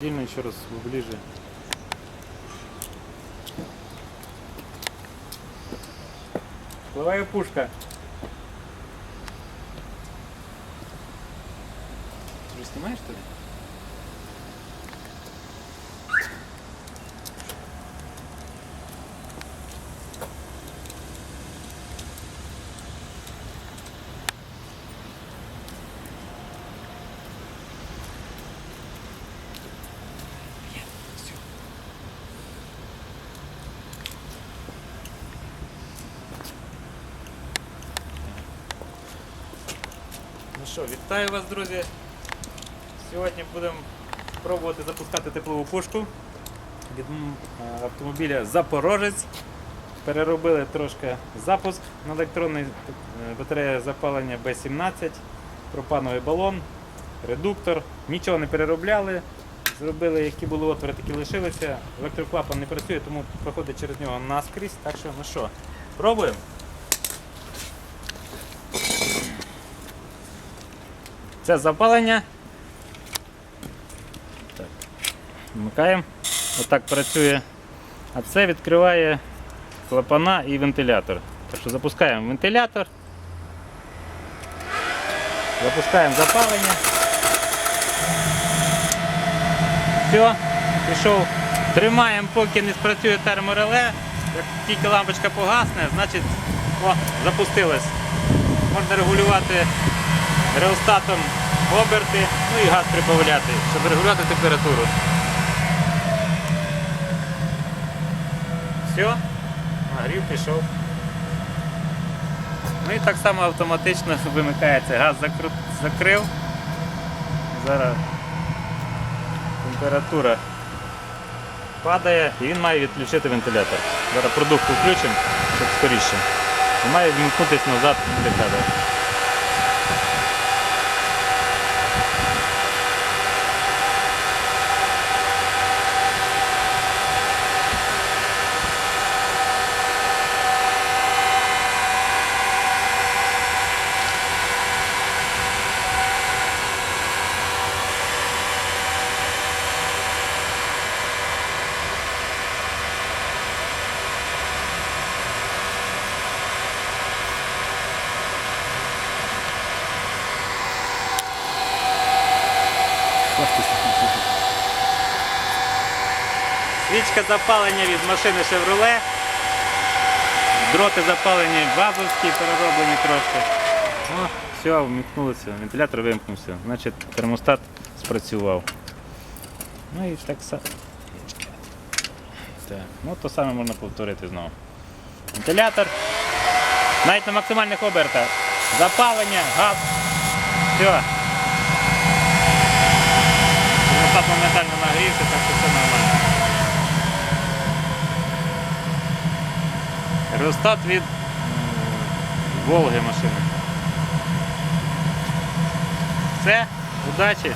Сильно еще раз ближе. Плавая пушка. Ты же снимаешь что ли? Ну що, вітаю вас, друзі. Сьогодні будемо пробувати запускати теплову пушку від е, автомобіля Запорожець. Переробили трошки запуск на електронний е, батарея запалення B17, пропановий балон, редуктор. Нічого не переробляли. Зробили, які були отвори, такі лишилися. Електроклапан не працює, тому проходить через нього наскрізь. Так що, ну що, пробуємо. Це запалення. Так. Вмикаємо. Отак працює. А це відкриває клапана і вентилятор. Так що запускаємо вентилятор. Запускаємо запалення. Все, пішов. Тримаємо, поки не спрацює термореле. Як тільки лампочка погасне, значить о, запустилось. Можна регулювати реостатом оберти, ну і газ прибавляти, щоб регулювати температуру. Все, нагрів пішов. Ну і так само автоматично вимикається. Газ закру- закрив. Зараз температура падає і він має відключити вентилятор. Зараз продукт включимо, щоб скоріше. І має вмикнутися назад вентилятор. Свічка запалення від машини Chevrolet. Дроти запалені вазовські, перероблені трошки. О, все, вмикнулося, вентилятор вимкнувся. Значить термостат спрацював. Ну і так само. Так. Ну то саме можна повторити знову. Вентилятор. Навіть на максимальних обертах. Запалення, газ. Все. Термостат моментально нагрівся, так що все нормально. Реостат від Волги машини. Все, удачі!